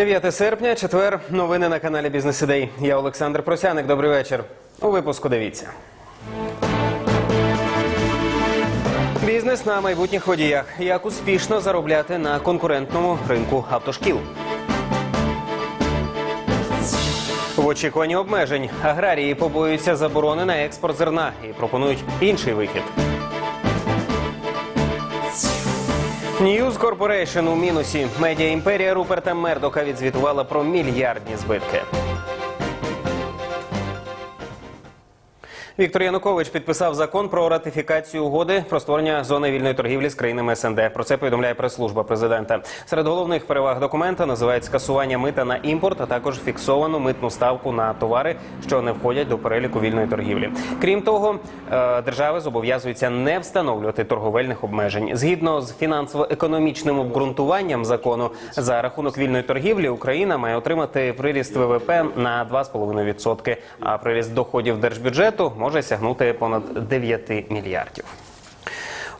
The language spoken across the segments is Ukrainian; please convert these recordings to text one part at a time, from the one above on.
9 серпня, четвер. Новини на каналі Бізнес Ідей. Я Олександр Просяник. Добрий вечір. У випуску дивіться. Бізнес на майбутніх водіях. Як успішно заробляти на конкурентному ринку автошкіл. В очікуванні обмежень аграрії побоюються заборони на експорт зерна і пропонують інший вихід. News Corporation у мінусі. Медіа імперія Руперта Мердока відзвітувала про мільярдні збитки. Віктор Янукович підписав закон про ратифікацію угоди про створення зони вільної торгівлі з країнами СНД. Про це повідомляє прес-служба президента. Серед головних переваг документа називають скасування мита на імпорт, а також фіксовану митну ставку на товари, що не входять до переліку вільної торгівлі. Крім того, е, держави зобов'язуються не встановлювати торговельних обмежень. Згідно з фінансово-економічним обґрунтуванням закону за рахунок вільної торгівлі, Україна має отримати приріст ВВП на 2,5%, а приріст доходів держбюджету може сягнути понад 9 мільярдів.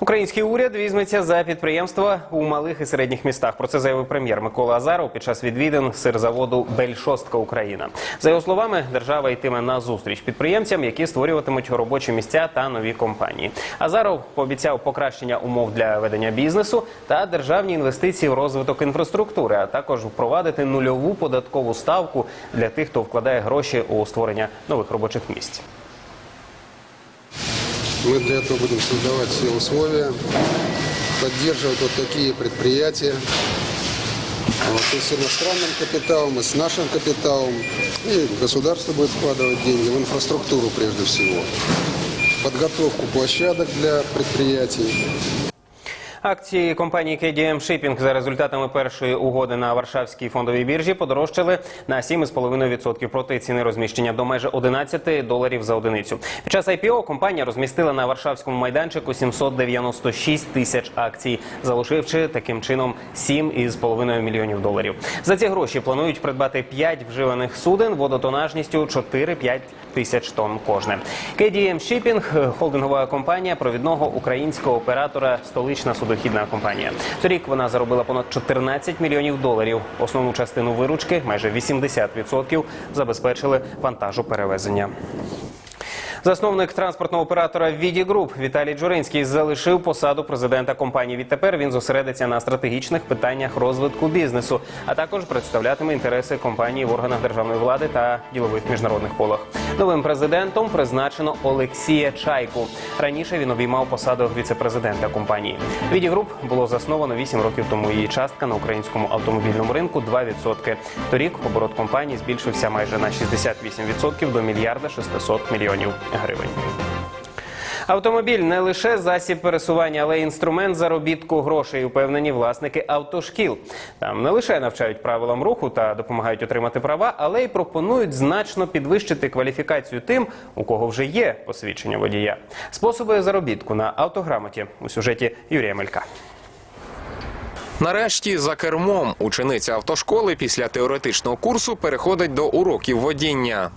Український уряд візьметься за підприємства у малих і середніх містах. Про це заявив прем'єр Микола Азаров під час відвідин сирзаводу Бельшостка Україна. За його словами, держава йтиме на зустріч підприємцям, які створюватимуть робочі місця та нові компанії. Азаров пообіцяв покращення умов для ведення бізнесу та державні інвестиції в розвиток інфраструктури, а також впровадити нульову податкову ставку для тих, хто вкладає гроші у створення нових робочих місць. Мы для этого будем создавать все условия, поддерживать вот такие предприятия. Вот, и с иностранным капиталом, и с нашим капиталом. И государство будет вкладывать деньги в инфраструктуру прежде всего. Подготовку площадок для предприятий. Акції компанії KDM Shipping за результатами першої угоди на Варшавській фондовій біржі подорожчали на 7,5% проти ціни розміщення до майже 11 доларів за одиницю. Під час IPO компанія розмістила на Варшавському майданчику 796 тисяч акцій, залишивши таким чином 7,5 мільйонів доларів. За ці гроші планують придбати 5 вживаних суден водотонажністю 4-5 тисяч тонн кожне. KDM Shipping – холдингова компанія провідного українського оператора столична судохідна компанія. Торік вона заробила понад 14 мільйонів доларів. Основну частину виручки, майже 80%, забезпечили вантажоперевезення. Засновник транспортного оператора Віді Груп Віталій Джуринський залишив посаду президента компанії. Відтепер він зосередиться на стратегічних питаннях розвитку бізнесу, а також представлятиме інтереси компанії в органах державної влади та ділових міжнародних колах. Новим президентом призначено Олексія Чайку. Раніше він обіймав посаду віцепрезидента компанії. Віді Груп було засновано 8 років тому. Її частка на українському автомобільному ринку 2%. Торік оборот компанії збільшився майже на 68% до мільярда 600 мільйонів гривень. Автомобіль не лише засіб пересування, але й інструмент заробітку грошей, упевнені власники автошкіл. Там не лише навчають правилам руху та допомагають отримати права, але й пропонують значно підвищити кваліфікацію тим, у кого вже є посвідчення водія. Способи заробітку на автограмоті у сюжеті Юрія Мелька. Нарешті за кермом учениця автошколи після теоретичного курсу переходить до уроків водіння.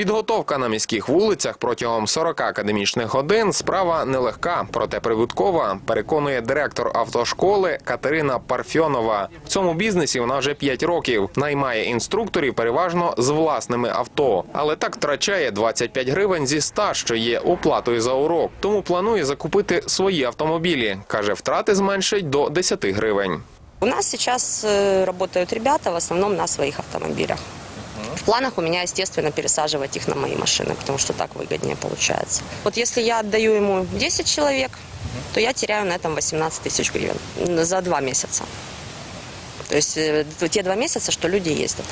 Підготовка на міських вулицях протягом 40 академічних годин справа нелегка, проте прибуткова, переконує директор автошколи Катерина Парфьонова. В цьому бізнесі вона вже 5 років. Наймає інструкторів переважно з власними авто, але так втрачає 25 гривень зі 100, що є оплатою за урок. Тому планує закупити свої автомобілі. каже, втрати зменшить до 10 гривень. У нас сейчас э, работают ребята в основном на своих автомобилях. В планах у меня, естественно, пересаживать их на мои машины, потому что так выгоднее получается. Вот если я отдаю ему 10 человек, то я теряю на этом 18 тысяч гривен м, за два месяца. То есть э, те два месяца, что люди ездят.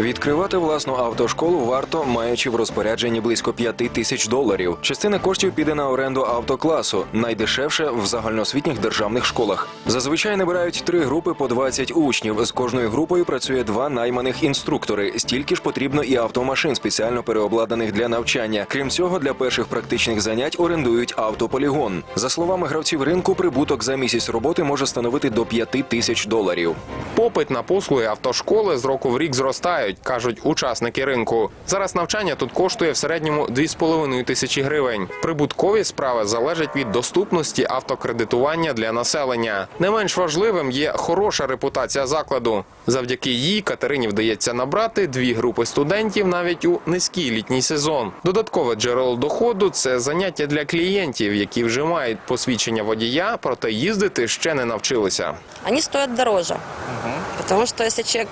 Відкривати власну автошколу варто, маючи в розпорядженні близько 5 тисяч доларів. Частина коштів піде на оренду автокласу, найдешевше в загальноосвітніх державних школах. Зазвичай набирають три групи по 20 учнів. З кожною групою працює два найманих інструктори. Стільки ж потрібно і автомашин, спеціально переобладнаних для навчання. Крім цього, для перших практичних занять орендують автополігон. За словами гравців ринку, прибуток за місяць роботи може становити до 5 тисяч доларів. Попит на послуги автошколи з року в рік зростають, кажуть учасники ринку. Зараз навчання тут коштує в середньому 2,5 тисячі гривень. Прибуткові справи залежать від доступності автокредитування для населення. Не менш важливим є хороша репутація закладу. Завдяки їй Катерині вдається набрати дві групи студентів навіть у низький літній сезон. Додаткове джерело доходу це заняття для клієнтів, які вже мають посвідчення водія, проте їздити ще не навчилися. Они стоят дороже. Потому что если человек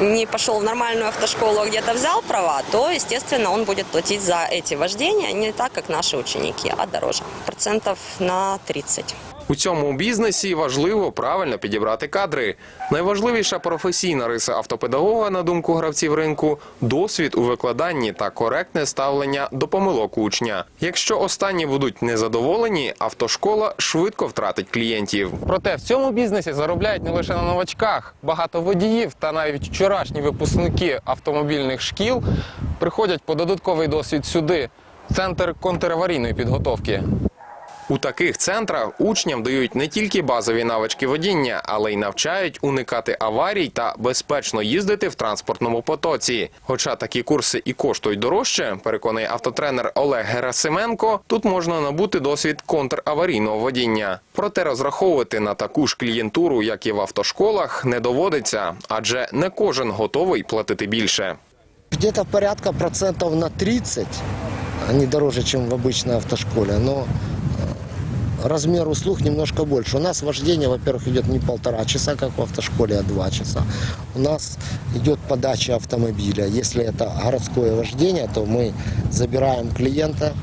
не пошел в нормальную автошколу, а где-то взял права, то, естественно, он будет платить за эти вождения не так, как наши ученики, а дороже. Процентов на 30. У цьому бізнесі важливо правильно підібрати кадри. Найважливіша професійна риса автопедагога, на думку гравців ринку, досвід у викладанні та коректне ставлення до помилок учня. Якщо останні будуть незадоволені, автошкола швидко втратить клієнтів. Проте в цьому бізнесі заробляють не лише на новачках. Багато водіїв та навіть вчорашні випускники автомобільних шкіл приходять по додатковий досвід сюди. Центр контраварійної підготовки. У таких центрах учням дають не тільки базові навички водіння, але й навчають уникати аварій та безпечно їздити в транспортному потоці. Хоча такі курси і коштують дорожче, переконує автотренер Олег Герасименко, тут можна набути досвід контраварійного водіння. Проте розраховувати на таку ж клієнтуру, як і в автошколах, не доводиться, адже не кожен готовий платити більше. Где-то порядка процентов на 30, они дороже, чем в обычной автошколе, но размер услуг немножко больше. У нас вождение, во-первых, идет не полтора часа, как в автошколе, а два часа. У нас идет подача автомобиля. Если это городское вождение, то мы забираем клиента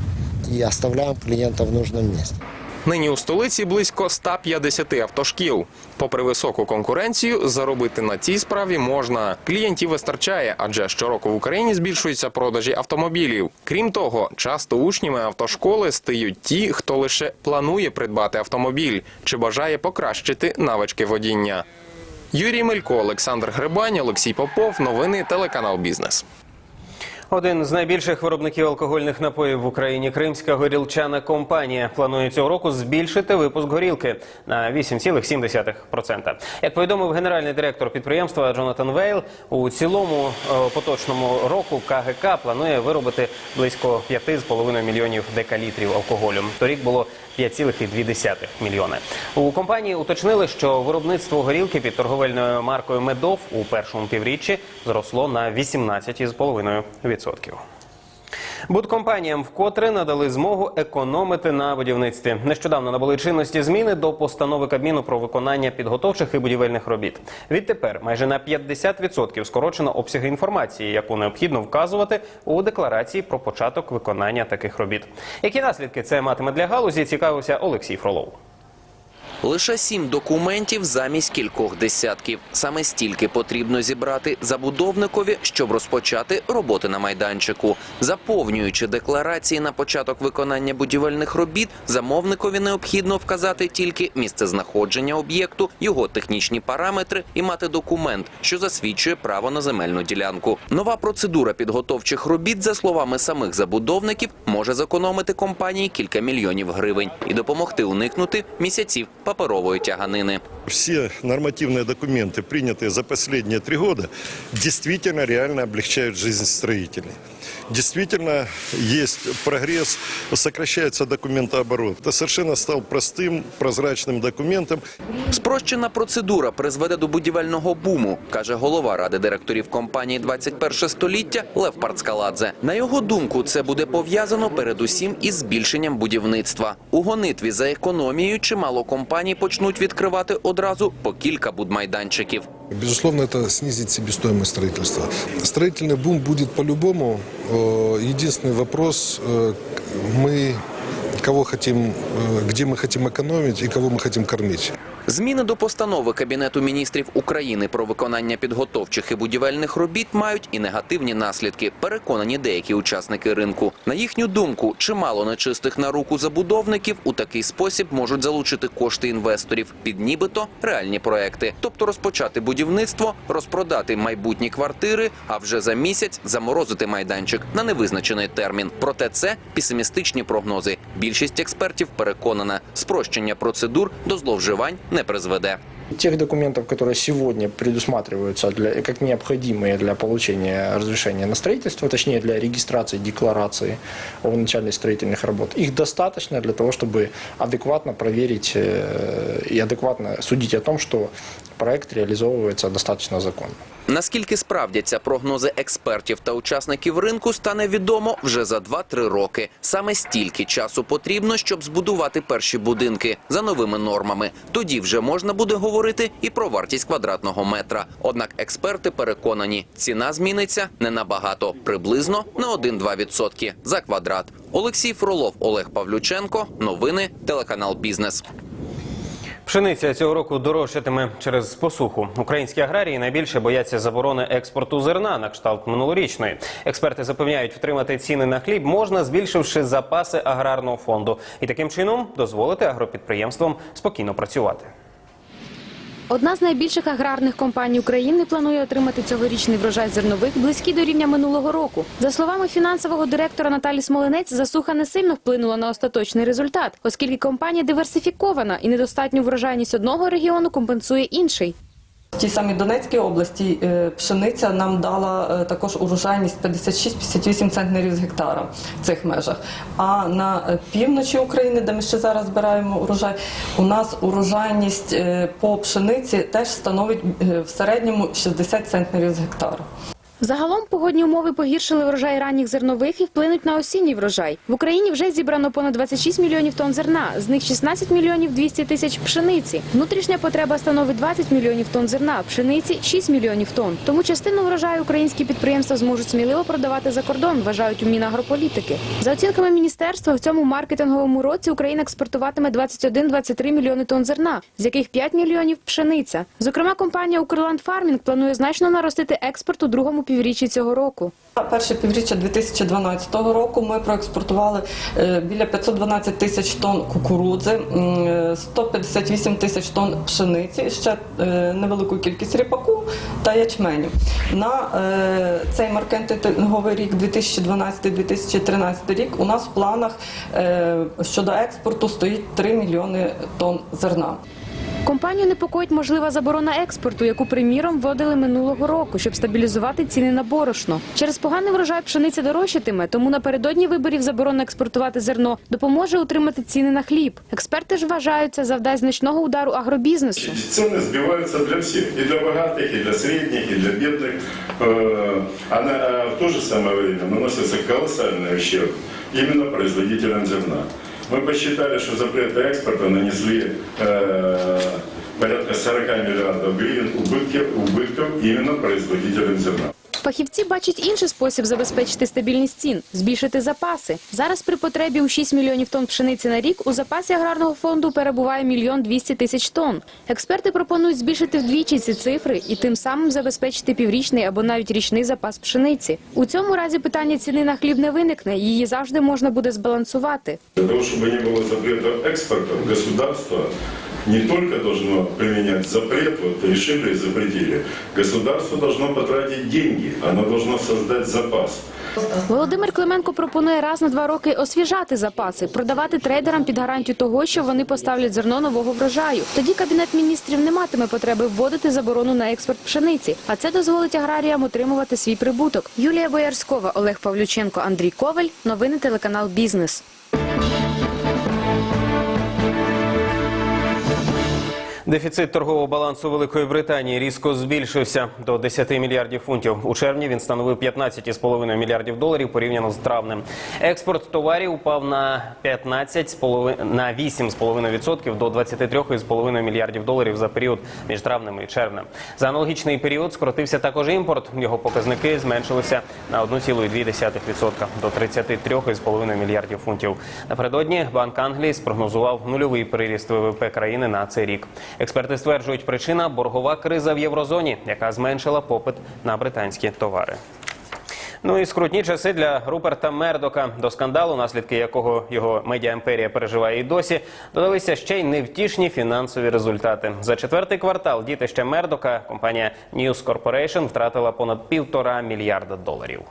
и оставляем клиента в нужном месте. Нині у столиці близько 150 автошкіл. Попри високу конкуренцію, заробити на цій справі можна. Клієнтів вистачає, адже щороку в Україні збільшуються продажі автомобілів. Крім того, часто учнями автошколи стають ті, хто лише планує придбати автомобіль чи бажає покращити навички водіння. Юрій Мелько, Олександр Грибань, Олексій Попов. Новини телеканал Бізнес. Один з найбільших виробників алкогольних напоїв в Україні Кримська горілчана компанія планує цього року збільшити випуск горілки на 8,7%. Як повідомив генеральний директор підприємства Джонатан Вейл, у цілому е, поточному року КГК планує виробити близько 5,5 мільйонів декалітрів алкоголю. Торік було 5,2 мільйони. У компанії уточнили, що виробництво горілки під торговельною маркою Медов у першому півріччі зросло на 18,5%. Будкомпаніям вкотре надали змогу економити на будівництві. Нещодавно набули чинності зміни до постанови Кабміну про виконання підготовчих і будівельних робіт. Відтепер майже на 50% скорочено обсяги інформації, яку необхідно вказувати у декларації про початок виконання таких робіт. Які наслідки це матиме для галузі? Цікавився Олексій Фролов. Лише сім документів замість кількох десятків. Саме стільки потрібно зібрати забудовникові, щоб розпочати роботи на майданчику. Заповнюючи декларації на початок виконання будівельних робіт, замовникові необхідно вказати тільки місцезнаходження об'єкту, його технічні параметри і мати документ, що засвідчує право на земельну ділянку. Нова процедура підготовчих робіт, за словами самих забудовників, може зекономити компанії кілька мільйонів гривень і допомогти уникнути місяців паперової тяганини. Все нормативные документы, принятые за последние три года, действительно реально облегчают жизнь строителей. Действительно есть прогресс, сокращается документооборот. Это совершенно стал простым, прозрачным документом. Спрощена процедура призведе до будівельного буму, каже голова ради директорів компанії «21 століття» Лев Парцкаладзе. На його думку, це буде пов'язано передусім із збільшенням будівництва. У гонитві за економією чимало компаній почнуть відкривати одразу по кілька будмайданчиків. Безусловно, это снизит себестоимость строительства. Строительный бум будет по-любому. Э, Единственный вопрос, э, мы кого хотим, э, где мы хотим экономить и кого мы хотим кормить. Зміни до постанови Кабінету міністрів України про виконання підготовчих і будівельних робіт мають і негативні наслідки, переконані деякі учасники ринку. На їхню думку, чимало нечистих на руку забудовників у такий спосіб можуть залучити кошти інвесторів під нібито реальні проекти, тобто розпочати будівництво, розпродати майбутні квартири, а вже за місяць заморозити майданчик на невизначений термін. Проте це песимістичні прогнози. Більшість експертів переконана, спрощення процедур до зловживань не призведе Тех документов, которые сегодня предусматриваются для, как необходимые для получения разрешения на строительство, точнее для регистрации декларации о начале строительных работ, их достаточно для того, чтобы адекватно проверить э, и адекватно судить о том, что проект реализовывается достаточно законно. Наскільки справдяться прогнози експертів та учасників ринку, стане відомо вже за 2-3 роки. Саме стільки часу потрібно, щоб збудувати перші будинки за новими нормами. Тоді вже можна буде говорити і про вартість квадратного метра. Однак експерти переконані, ціна зміниться не набагато, приблизно на 1-2% за квадрат. Олексій Фролов, Олег Павлюченко. Новини телеканал Бізнес. Пшениця цього року дорожчатиме через посуху. Українські аграрії найбільше бояться заборони експорту зерна на кшталт минулорічної. Експерти запевняють, втримати ціни на хліб можна, збільшивши запаси аграрного фонду, і таким чином дозволити агропідприємствам спокійно працювати. Одна з найбільших аграрних компаній України планує отримати цьогорічний врожай зернових близький до рівня минулого року. За словами фінансового директора Наталі Смоленець, засуха не сильно вплинула на остаточний результат, оскільки компанія диверсифікована і недостатню врожайність одного регіону компенсує інший. В тій самій Донецькій області е, пшениця нам дала е, також урожайність 56-58 центнерів з гектара в цих межах. А на е, півночі України, де ми ще зараз збираємо урожай, у нас урожайність по пшениці теж становить в середньому 60 центнерів з гектара. Загалом погодні умови погіршили врожай ранніх зернових і вплинуть на осінній врожай. В Україні вже зібрано понад 26 мільйонів тонн зерна, з них 16 мільйонів 200 тисяч пшениці. Внутрішня потреба становить 20 мільйонів тонн зерна, пшениці 6 мільйонів тонн. Тому частину врожаю українські підприємства зможуть сміливо продавати за кордон, вважають у Мінагрополітики. За оцінками міністерства, в цьому маркетинговому році Україна експортуватиме 21-23 мільйони тонн зерна, з яких 5 мільйонів пшениця. Зокрема, компанія Укрланд Фармінг планує значно наростити експорт у другому півріччі цього року. Перше півріччя 2012 року ми проекспортували е, біля 512 тисяч тонн кукурудзи, м, е, 158 тисяч тонн пшениці, ще е, невелику кількість ріпаку та ячменю. На цей маркетинговий рік 2012-2013 рік у нас в планах щодо експорту стоїть 3 мільйони тонн зерна. Компанію непокоїть можлива заборона експорту, яку приміром вводили минулого року, щоб стабілізувати ціни на борошно. Через поганий врожай пшениця дорожчатиме, тому напередодні виборів заборона експортувати зерно допоможе утримати ціни на хліб. Експерти ж вважають, це завдасть значного удару агробізнесу. Цены сбиваются для всех, и для богатых, и для средних, и для бедных. Э, А на- а в то же самое время наносится колоссальный ущерб именно производителям зерна. Мы посчитали, что запреты экспорта нанесли э, порядка 40 миллиардов гривен убытки, убытков именно производителям зерна. Фахівці бачать інший спосіб забезпечити стабільність цін збільшити запаси. Зараз при потребі у 6 мільйонів тонн пшениці на рік у запасі аграрного фонду перебуває мільйон 200 тисяч тонн. Експерти пропонують збільшити вдвічі ці цифри і тим самим забезпечити піврічний або навіть річний запас пшениці. У цьому разі питання ціни на хліб не виникне. Її завжди можна буде збалансувати. Для того, чтобы не было запрета экспорта, государство не только должно применять запрет, вот решили и запретили, государство должно потратить деньги, оно должно создать запас. Володимир Клименко пропонує раз на два роки освіжати запаси, продавати трейдерам під гарантію того, що вони поставлять зерно нового врожаю. Тоді кабінет міністрів не матиме потреби вводити заборону на експорт пшениці, а це дозволить аграріям отримувати свій прибуток. Юлія Боярськова, Олег Павлюченко, Андрій Коваль. Новини телеканал Бізнес. Дефіцит торгового балансу Великої Британії різко збільшився до 10 мільярдів фунтів. У червні він становив 15,5 мільярдів доларів порівняно з травнем. Експорт товарів упав на 15,5 на 8,5% до 23,5 мільярдів доларів за період між травнем і червнем. За аналогічний період скоротився також імпорт. Його показники зменшилися на 1,2% до 33,5 мільярдів фунтів. Напередодні Банк Англії спрогнозував нульовий приріст ВВП країни на цей рік. Експерти стверджують, причина боргова криза в єврозоні, яка зменшила попит на британські товари. Ну і скрутні часи для Руперта Мердока. До скандалу, наслідки якого його медіаімперія переживає і досі, додалися ще й невтішні фінансові результати. За четвертий квартал дітище Мердока, компанія News Corporation втратила понад півтора мільярда доларів.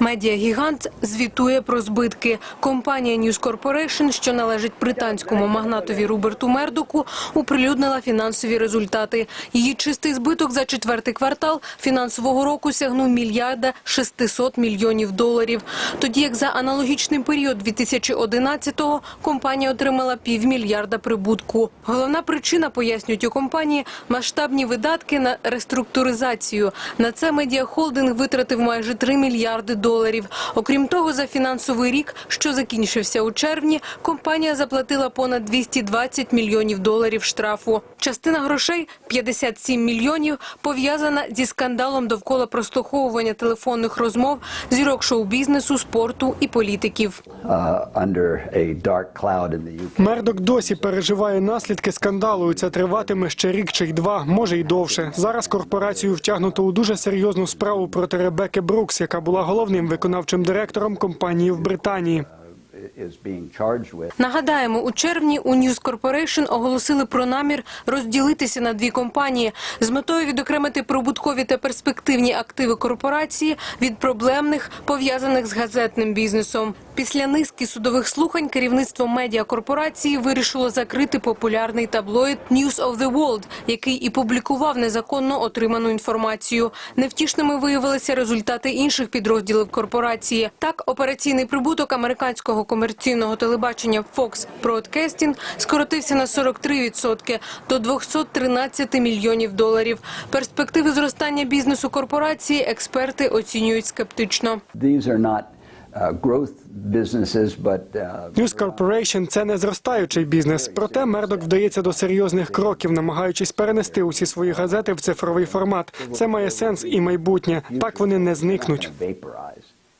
Медіагігант звітує про збитки. Компанія News Corporation, що належить британському магнатові Руберту Мердоку, оприлюднила фінансові результати. Її чистий збиток за четвертий квартал фінансового року сягнув мільярда 600 мільйонів доларів. Тоді як за аналогічний період 2011-го компанія отримала півмільярда прибутку. Головна причина, пояснюють у компанії, масштабні видатки на реструктуризацію. На це медіахолдинг витратив майже 3 мільярди доларів. Окрім того, за фінансовий рік, що закінчився у червні, компанія заплатила понад 220 мільйонів доларів штрафу. Частина грошей 57 мільйонів пов'язана зі скандалом довкола прослуховування телефонних розмов зірок шоу-бізнесу, спорту і політиків. Мердок досі переживає наслідки скандалу. і Це триватиме ще рік чи й два, може й довше. Зараз корпорацію втягнуто у дуже серйозну справу проти Ребекки Брукс, яка була головним виконавчим директором компанії в Британії. Нагадаємо, у червні у News Corporation оголосили про намір розділитися на дві компанії з метою відокремити прибуткові та перспективні активи корпорації від проблемних, пов'язаних з газетним бізнесом. Після низки судових слухань керівництво медіакорпорації вирішило закрити популярний таблоїд News of the World, який і публікував незаконно отриману інформацію. Невтішними виявилися результати інших підрозділів корпорації. Так, операційний прибуток американського комерційного телебачення Fox Broadcasting скоротився на 43% до 213 мільйонів доларів. Перспективи зростання бізнесу корпорації експерти оцінюють скептично. News Corporation – це не зростаючий бізнес. Проте Мердок вдається до серйозних кроків, намагаючись перенести усі свої газети в цифровий формат. Це має сенс і майбутнє. Так вони не зникнуть.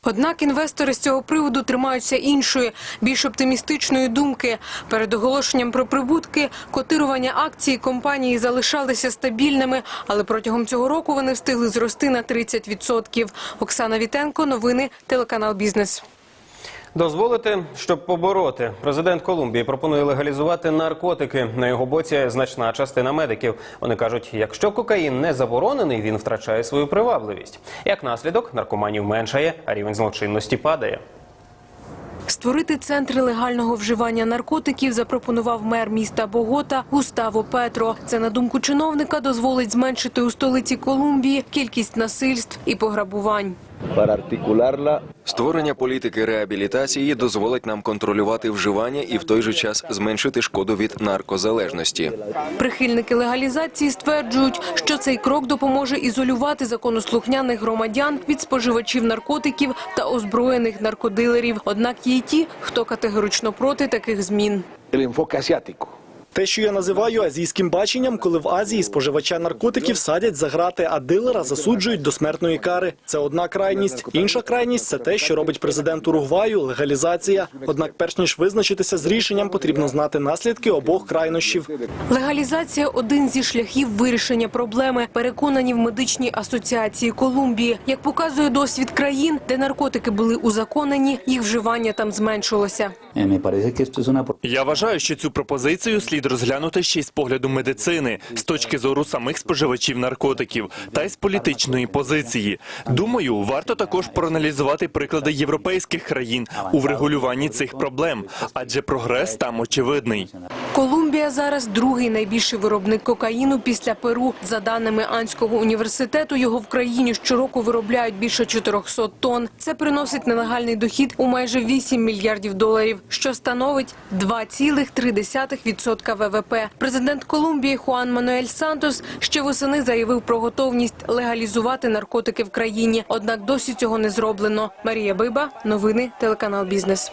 Однак інвестори з цього приводу тримаються іншої, більш оптимістичної думки. Перед оголошенням про прибутки котирування акцій компанії залишалися стабільними, але протягом цього року вони встигли зрости на 30%. Оксана Вітенко, новини, телеканал Бізнес. Дозволити, щоб побороти. Президент Колумбії пропонує легалізувати наркотики. На його боці значна частина медиків. Вони кажуть, якщо кокаїн не заборонений, він втрачає свою привабливість. Як наслідок, наркоманів меншає, а рівень злочинності падає. Створити центри легального вживання наркотиків запропонував мер міста Богота Густаво Петро. Це, на думку чиновника, дозволить зменшити у столиці Колумбії кількість насильств і пограбувань. Створення політики реабілітації дозволить нам контролювати вживання і в той же час зменшити шкоду від наркозалежності. Прихильники легалізації стверджують, що цей крок допоможе ізолювати законослухняних громадян від споживачів наркотиків та озброєних наркодилерів. Однак є й ті, хто категорично проти таких змін. Те, що я називаю азійським баченням, коли в Азії споживача наркотиків садять за грати, а дилера засуджують до смертної кари. Це одна крайність. Інша крайність це те, що робить президент Уругваю – легалізація. Однак, перш ніж визначитися з рішенням, потрібно знати наслідки обох крайнощів. Легалізація – один зі шляхів вирішення проблеми, переконані в медичній асоціації Колумбії. Як показує досвід країн, де наркотики були узаконені, їх вживання там зменшилося. Я вважаю, що цю пропозицію слід розглянути ще й з погляду медицини, з точки зору самих споживачів наркотиків та й з політичної позиції. Думаю, варто також проаналізувати приклади європейських країн у врегулюванні цих проблем, адже прогрес там очевидний. Колумбія зараз другий найбільший виробник кокаїну після Перу. За даними Анського університету, його в країні щороку виробляють більше 400 тонн. Це приносить нелегальний дохід у майже 8 мільярдів доларів, що становить 2,3% ВВП. Президент Колумбії Хуан Мануель Сантос ще восени заявив про готовність легалізувати наркотики в країні. Однак досі цього не зроблено. Марія Биба, новини, телеканал Бізнес.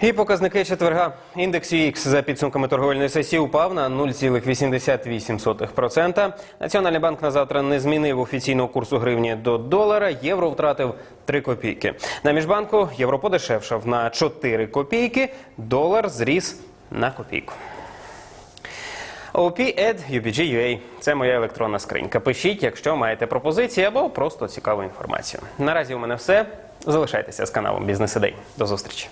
І показники четверга. Індекс UX за підсумками торговельної сесії упав на 0,88%. Національний банк на завтра не змінив офіційного курсу гривні до долара. Євро втратив 3 копійки. На міжбанку євро подешевшав на 4 копійки. Долар зріс на копійку. OP.UBG.UA – це моя електронна скринька. Пишіть, якщо маєте пропозиції або просто цікаву інформацію. Наразі у мене все. Залишайтеся з каналом Бізнес Ідей. До зустрічі.